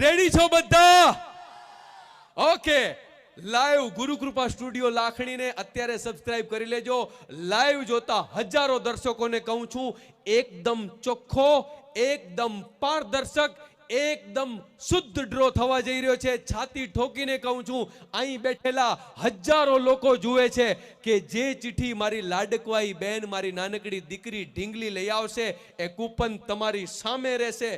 Ready છો બધા? Okay live Gurukripa studio લાખણીને અત્યારે સબસ્ક્રાઇબ કરી લેજો. લાઈવ જોતા હજારો દર્શકોને કહું છું, એકદમ ચોખ્ખો, એકદમ પારદર્શક, એકદમ શુદ્ધ ડ્રો થવા જઈ રહ્યો છે. છાતી ઠોકીને કહું છું, અહીં બેઠેલા હજારો લોકો જુએ છે કે જે ચિઠ્ઠી મારી લાડકવાઈ બેન, મારી નાનકડી દીકરી ઢીંગલી લઈ આવશે, એ કૂપન તમારી સામે રહેશે.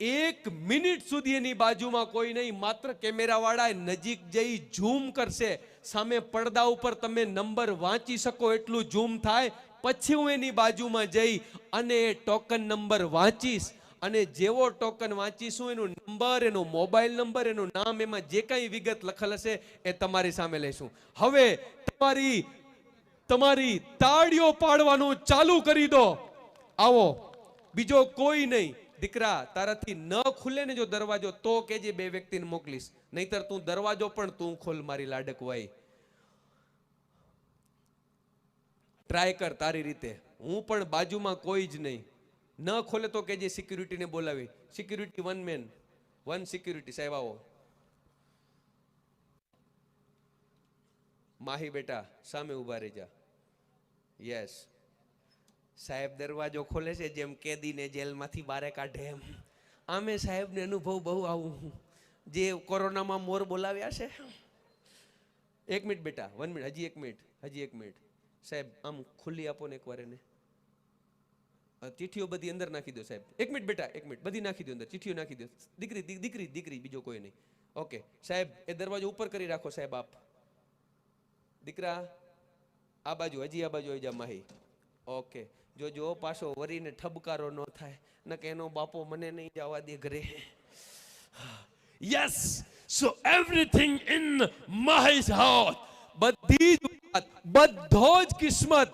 એક મિનિટ સુધી એની બાજુમાં કોઈ નહીં, માત્ર કેમેરાવાળા નજીક જઈ ઝૂમ કરશે. સામે પડદા ઉપર તમે નંબર વાંચી શકો, એટલું ઝૂમ થાય. પછી હું એની બાજુમાં જઈ અને એ ટોકન નંબર વાંચીશ. અને જેવો ટોકન વાંચીશું, એનો નંબર, એનો મોબાઈલ નંબર, એનું નામ, એમાં જે કાંઈ વિગત લખેલ હશે, એ તમારી સામે લઈશું. હવે તમારી તમારી તાળીઓ પાડવાનું ચાલુ કરી દો. આવો. બીજો કોઈ નહીં. દીકરા, તારાથી ન ખુલે ને જો દરવાજો, તો કેજે બે વ્યક્તિને મોકલીશ. નહીતર તું દરવાજો પણ તું ખોલ મારી લાડકવાઈ ટ્રાય કર તારી રીતે. હું પણ બાજુમાં કોઈ જ નહીં. ન ખોલે તો કેજે સિક્યુરિટીને બોલાવી. Security one man one security સાહેબ, આવો. માહી બેટા, સામે ઊભા રહી જા યસ સાહેબ દરવાજો ખોલે છે જેમ કેદીને જેલમાંથી બારે કાઢે એમ. આમે સાહેબને અનુભવ બહુ આવું જે કોરોનામાં મોર બોલાવ્યા છે. એક મિનિટ બેટા વન મિનિટ હજી એક મિનિટ, હજી એક મિનિટ. સાહેબ, આમ ખુલ્લી આપો ને એકવાર એને. ચીઠીઓ બધી અંદર નાખી દો સાહેબ. એક મિનિટ બેટા, એક મિનિટ, બધી નાખી દો અંદર ચીઠીઓ નાખી દો. દીકરી દીકરી દીકરી, બીજો કોઈ નહીં. ઓકે, સાહેબ, એ દરવાજો ઉપર કરી રાખો સાહેબ આપ. દીકરા, આ બાજુ, હજી આ બાજુ આવી જા માહી. ઓકે. જો જો પાછો વરીને ઠબકારો ન થાય, ન કે એનો બાપો મને નહીં જવા દે ઘરે. Yes so everything in Mahi's house બધી જ વાત, બધો જ કિસ્મત.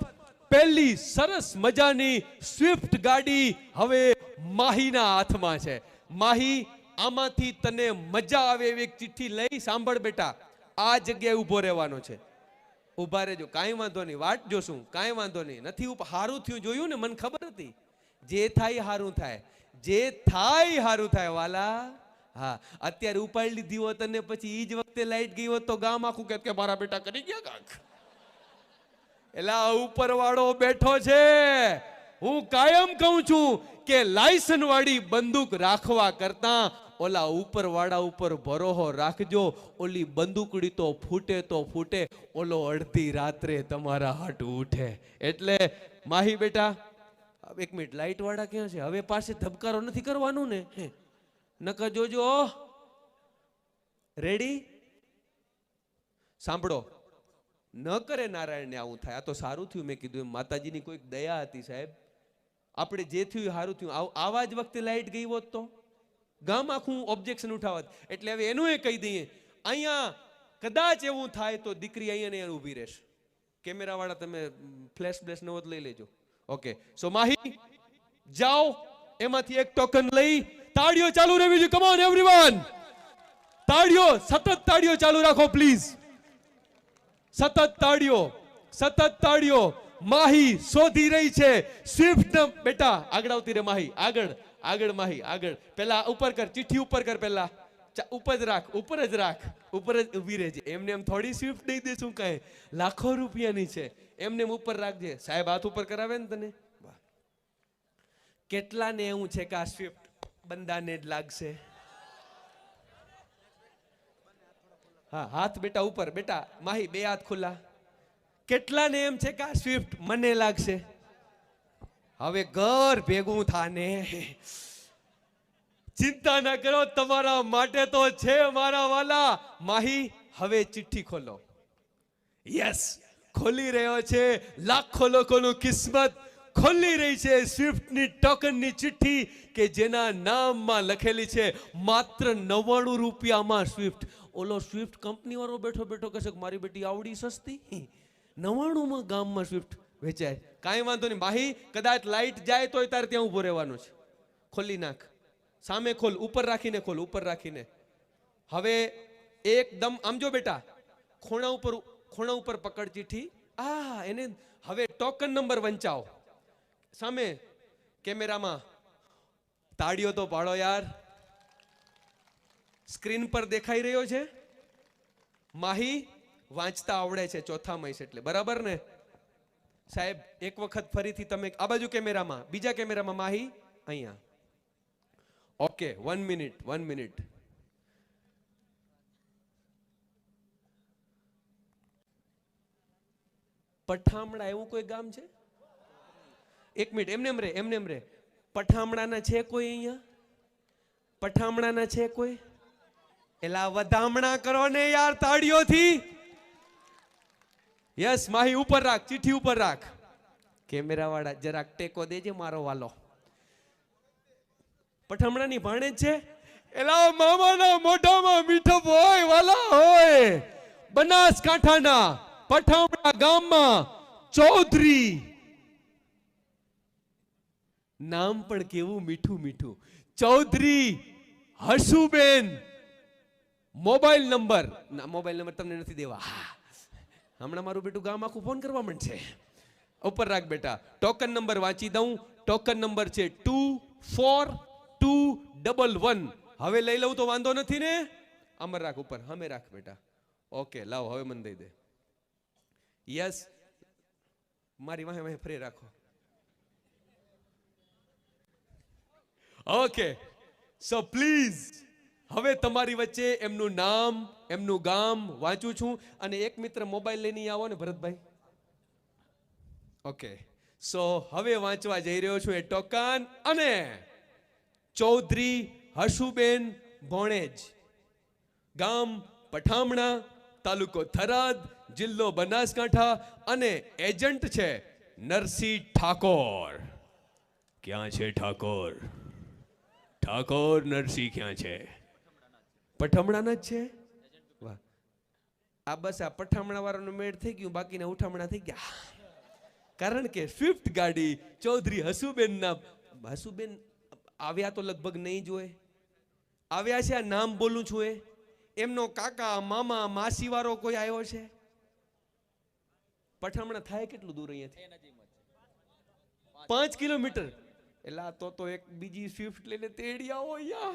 પહેલી સરસ મજાની સ્વિફ્ટ ગાડી હવે માહીના હાથમાં છે. માહી, આમાંથી તને મજા આવે એવી એક ચિઠ્ઠી લઈ સાંભળ બેટા. આ જગ્યાએ ઊભો રહેવાનો છે. ઊભા રહેજો. કાંઈ વાંધો નહીં. વાટ જોશું. કાંઈ વાંધો નહીં. નથી હારું થયું જોયું ને? મને ખબર હતી. જે થાય હારું થાય. જે થાય હારું થાય, વાલા. હા. અત્યારે ઉપાડી લીધી હોત અને પછી એ જ વખતે લાઈટ ગઈ હોત તો ગામ આખું કે, મારા બેટા કરી ગયા કાંક? એટલે આ ઉપરવાળો બેઠો છે. હું કાયમ કહું છું કે લાયસન વાળી બંદૂક રાખવા કરતા ઓલા ઉપરવાળા ઉપર ભરોહો રાખજો, ઓલી બંદૂકડી તો ફૂટે તો ફૂટે, ઓલો અડધી રાત્રે તમારા હાટ ઉઠે. એટલે માહી બેટા એક મિનિટ, લાઈટ વાળા ક્યાં છે? હવે પાસે ધબકારો નથી કરવાનું ને? નકર જોજો. રેડી સાંભળો. ન કરે નારાયણને આવું થાય. આ તો સારું થયું મેં કીધું માતાજીની કોઈક દયા હતી સાહેબ. આપણે જે થયું સારું થયું. આવા જ વખતે લાઈટ ગઈ હોત તો? ગામ આખું ઓબ્જેક્શન ઉઠાવત. એટલે હવે એનું એ કહી દઈએ, અહીંયા કદાચ એવું થાય તો દીકરી અહીંયા ને ઊભી રહેશે. કેમેરાવાળા તમે ફ્લેશ બ્લેશ નવો લઈ લેજો. ઓકે સો માહી, જાઓ, એમાંથી એક ટોકન લઈ. તાળીઓ ચાલુ રહેવી જોઈએ. કમોન એવરીવન તાળીઓ, સતત તાળીઓ ચાલુ રાખો પ્લીઝ સતત તાળીઓ સતત તાળીઓ. માહી શોધી રહી છે. સ્વિફ્ટ બેટા, આગળ આવતી રે માહી. આગળ. આગળ માહી, આગળ. પેલા ઉપર કર, ચિઠ્ઠી ઉપર કર પેલા. ઉપર જ રાખ, ઉપર જ રાખ, ઉપર જ ઊભી રહેજે. એમને એમ થોડી સ્વિફ્ટ દઈ દેશું કાંઈ? લાખો રૂપિયાની છે. એમને એમ ઉપર રાખજે. સાહેબ, હાથ ઉપર કરાવે ને તને. કેટલાને એવું છે કે આ સ્વિફ્ટ બંદાને જ લાગશે? હા, હાથ બેટા ઉપર. બેટા, માહી, બે હાથ ખુલ્લા. કેટલાને એમ છે કે આ સ્વિફ્ટ મને લાગશે? હવે ઘર ભેગું થાને. ચિંતા ના કરો, તમારા માટે તો છે મારા વાલા. માહી, હવે ચિઠ્ઠી ખોલો. યસ ખોલી રહ્યો છે. લાખો લોકોનું કિસ્મત ખોલી રહી છે. સ્વિફ્ટની ટોકનની ચિઠ્ઠી કે જેના નામમાં લખેલી છે, માત્ર નવ્વાણું રૂપિયામાં સ્વિફ્ટ ઓલો સ્વિફ્ટ કંપનીવાળો બેઠો બેઠો કહેશે મારી બેટી આવડી સસ્તી. નવ્વાણુંમાં ગામમાં સ્વિફ્ટ વેચાય. કાંઈ વાંધો નહીં. માહી, કદાચ લાઈટ જાય તોય તારે ત્યાં ઊભો રહેવાનું છે. ખોલી નાખ. સામે ખોલ, ઉપર રાખીને ખોલ, ઉપર રાખીને. હવે એકદમ, આમ જો બેટા, ખૂણા ઉપર ખૂણા ઉપર પકડ ચીઠી આ એને હવે ટોકન નંબર વંચાવો. સામે, કેમેરામાં. તાળીઓ તો પાડો યાર. સ્ક્રીન પર દેખાઈ રહ્યો છે. માહી, વાંચતા આવડે છે ચોથા મહિસ એટલે. બરાબર ને? સાહેબ, એક વખત ફરીથી તમે આ બાજુ કેમેરામાં, બીજા કેમેરામાં માહી, અહીંયા. Okay one minute one minute Pathamana એવું કોઈ ગામ છે? એક મિનિટ એમને એમ રે, એમને એમ રે. પઠામણાના છે કોઈ અહીંયા? પઠામણાના છે કોઈ? એલા વધામણા કરો ને યાર તાળીઓથી. યસ માહી ઉપર રાખ ચીઠી ઉપર રાખ. કેમેરા વાળા જરાક ટેકો દેજે મારો વાલો. પઠામણાની ભાણે છે? એલા મામાના મોઢામાં મીઠો હોય વાલા હોય. બનાસકાંઠાના પઠામણા ગામમાં ચૌધરી. નામ પણ કેવું મીઠું મીઠું. ચૌધરી હર્ષુબેન. Mobile number. ના મોબાઈલ નંબર તમને નથી દેવા. હમણાં મારું બેટું ગામ આખું ફોન કરવા માંડશે. ઉપર રાખ બેટા. ટોકન નંબર વાંચી દઉં. ટોકન નંબર છે two four two double one હવે લઈ લઉં તો વાંધો નથી ને? અમર રાખ ઉપર. હમે રાખ બેટા. ઓકે લાવ, હવે મને દઈ દે. યસ મારી વાહે વાહે ફરી રાખો. ઓકે સો પ્લીઝ હવે તમારી વચ્ચે એમનું નામ એમનું ગામ વાંચું છું અને એક મિત્ર મોબાઈલ લઈને આવો ને ભરતભાઈ. ઓકે સો હવે વાંચવા જઈ રહ્યો છું એ ટોકન અને ચૌધરી હશુબેન ભોણેજ. ગામ પઠામણા, તાલુકો થરાદ, જિલ્લો બનાસકાંઠા અને એજન્ટ છે નરસિંહ ઠાકોર. ક્યાં છે ઠાકોર? ઠાકોર, નરસિંહ ક્યાં છે? પઠામણાના જ છે? વાહ. આ બસ આ પઠામણા વાળાનું મેળ થઈ ગયું, બાકીના ઉઠામણા થઈ ગયા. કારણ કે સ્વિફ્ટ ગાડી ચૌધરી હસુબેનના, હસુબેન આવ્યા તો લગભગ નહીં જોએ આવ્યા છે, આ નામ બોલું છું એ. એમનો કાકા, મામા માસી વાળો કોઈ આવ્યો છે? પઠામણા થાય કેટલું દૂર અહીંયાથી? પાંચ કિલોમીટર. એટલે આ તો તો એક બીજી સ્વિફ્ટ લઈને તેડી હોય અહીંયા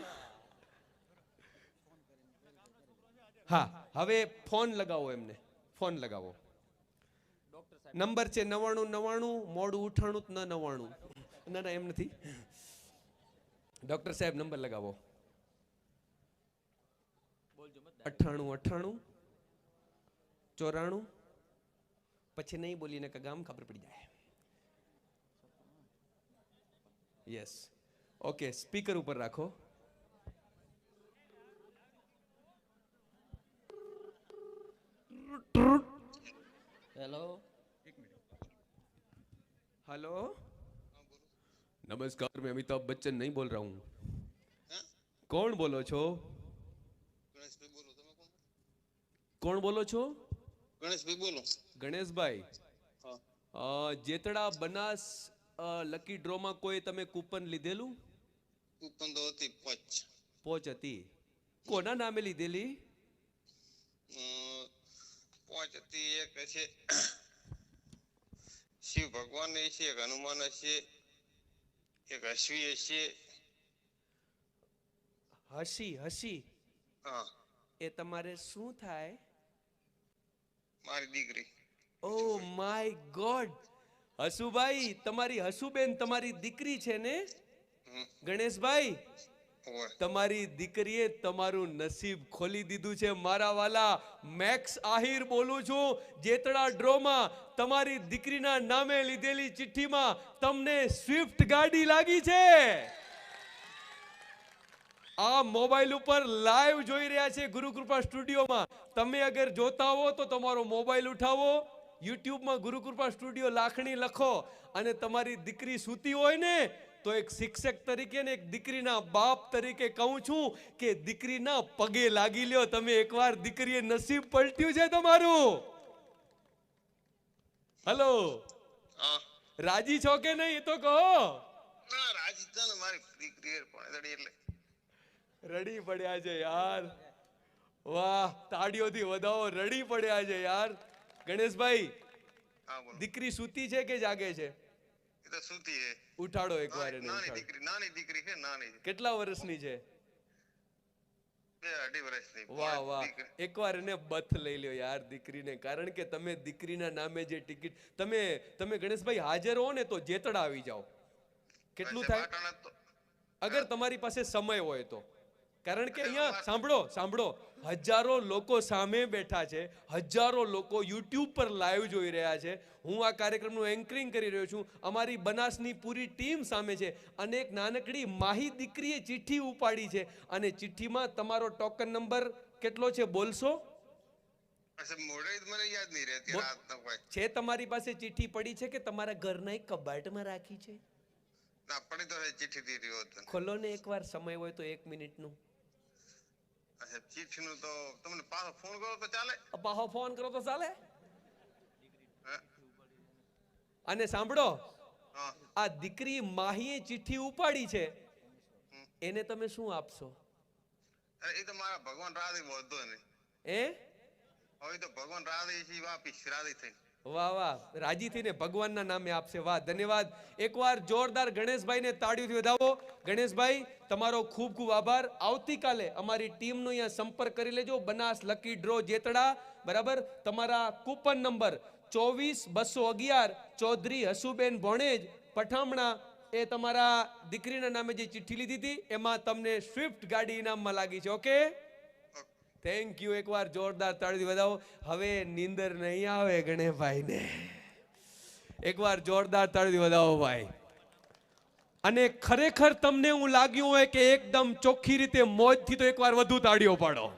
હા, હવે ફોન લગાવો એમને. ફોન લગાવો. નંબર છે નવાણું નવાણું મોડું ઉઠાણું ન નવાણું ના ના, એમ નથી. ડોક્ટર સાહેબ, નંબર લગાવો. અઠ્ઠાણું અઠ્ઠાણું, ચોરાણું. પછી નહીં બોલીને કે ગામ ખબર પડી જાય. યસ ઓકે સ્પીકર ઉપર રાખો. હેલો હેલો નમસ્કાર મેં અમિતાભ બચ્ચન નહીં બોલ રહા. હું કોણ બોલો છો? કોણ બોલો છો? ગણેશભાઈ બોલો. ગણેશભાઈ? જેતડા બનાસ લકી ડ્રોમાં કોઈ તમે કૂપન લીધેલું? કૂપન તો હતી પોચ. પોચ હતી. કોના નામે લીધેલી? પાંચ હતી એક છે શિવ ભગવાન છે એક હનુમાન છે એક હસવી છે. હસી હસી? હા. એ તમારે શું થાય? મારી દીકરી. ઓ માય ગોડ હસુભાઈ તમારી હસુબેન તમારી દીકરી છે ને? ગણેશભાઈ તમારી દીકરીએ તમારું નસીબ ખોલી દીધું છે. મારા વાલા મેક્સ આહિર બોલું છું. જેતડા ડ્રોમાં તમારી દીકરીના નામે લીધેલી ચિઠ્ઠીમાં તમને સ્વિફ્ટ ગાડી લાગી છે. આ મોબાઈલ ઉપર લાઈવ જોઈ રહ્યા છે ગુરુકૃપા સ્ટુડિયોમાં. તમે અગર જોતા હો તો તમારો મોબાઈલ ઉઠાવો. યુટ્યુબમાં ગુરુકૃપા સ્ટુડિયો લાખણી લખો. અને તમારી દીકરી સૂતી હોય ને તો એક શિક્ષક તરીકે ને એક દીકરીના બાપ તરીકે કહું છું કે દીકરીના પગે લાગી લ્યો તમે એકવાર દીકરીએ નસીબ પલટ્યું છે તમારું. હલો. હા. રાજી છો કે નહીં એ તો કહો. રડી પડ્યા છે યાર. વાહ તાળીઓથી વધાવો રડી પડ્યા છે યાર. ગણેશભાઈ દીકરી સૂતી છે કે જાગે છે? તો સુતી છે ઉઠાડો એકવાર એને નાની દીકરી નાની દીકરી છે નાની. કેટલા વર્ષની છે? વાહ વાહ. એકવાર એને બથ લઈ લ્યો યાર દીકરીને કારણ કે તમે દીકરીના નામે જે ટિકિટ તમે તમે ગણેશભાઈ હાજર હો ને તો જેતડા આવી જાઓ. કેટલું થાય? અગર તમારી પાસે સમય હોય તો. કારણ કે અહીંયા સાંભળો સાંભળો. હજારો લોકો સામે બેઠા છે હજારો લોકો યુટ્યુબ પર લાઈવ જોઈ રહ્યા છે. હું આ કાર્યક્રમનું એન્કરિંગ કરી રહ્યો છું. અમારી બનાસની પૂરી ટીમ સામે છે. અને એક નાનકડી માહી દીકરીએ ચિઠ્ઠી ઉપાડી છે. અને ચિઠ્ઠીમાં તમારો ટોકન નંબર કેટલો છે બોલશો? છે તમારી પાસે ચિઠ્ઠી પડી છે કે તમારા ઘરના એક કબાટમાં રાખી છે? ખોલો ને એકવાર સમય હોય તો એક મિનિટનું. અચ્છા ચિઠ્ઠીનું તો તમને પાછો ફોન કરો તો ચાલે. પાહો ફોન કરો તો ચાલે? અને સાંભળો આ દીકરી માહીએ ચિઠ્ઠી ઉપાડી છે. એને તમે શું આપશો? અરે એ તો મારા ભગવાન રાધે બોલતો નહીં એ હવે તો ભગવાન રાધે છે વાપીસ રાધી થઈ. વાહ વાહ. રાજી થઈને ભગવાનના નામે આપશે. વાહ, ધન્યવાદ. એકવાર જોરદાર ગણેશભાઈને તાળીઓથી વધાવો ગણેશભાઈ, તમારો ખૂબ ખૂબ આભાર. આવતીકાલે અમારી ટીમનો અહીંયા સંપર્ક કરી લેજો. Banas lucky draw Jetda. બરાબર? તમારા કૂપન નંબર ચોવીસ બસો અગિયાર ચૌધરી હસુબેન ભોણેજ પઠામણા એ તમારા દીકરીના નામે જે ચિઠ્ઠી લીધી હતી, એમાં તમને સ્વિફ્ટ ગાડી ઇનામમાં લાગી છે. ઓકે? થેન્ક યુ એકવાર જોરદાર તાળી વધાવો. હવે નીંદર નહીં આવે ગણેશભાઈને. એકવાર જોરદાર તાળી વધાવો ભાઈ. અને ખરેખર તમને એવું લાગ્યું હોય કે એકદમ ચોખ્ખી રીતે મોજથી તો એકવાર વધુ તાળીઓ પાડો.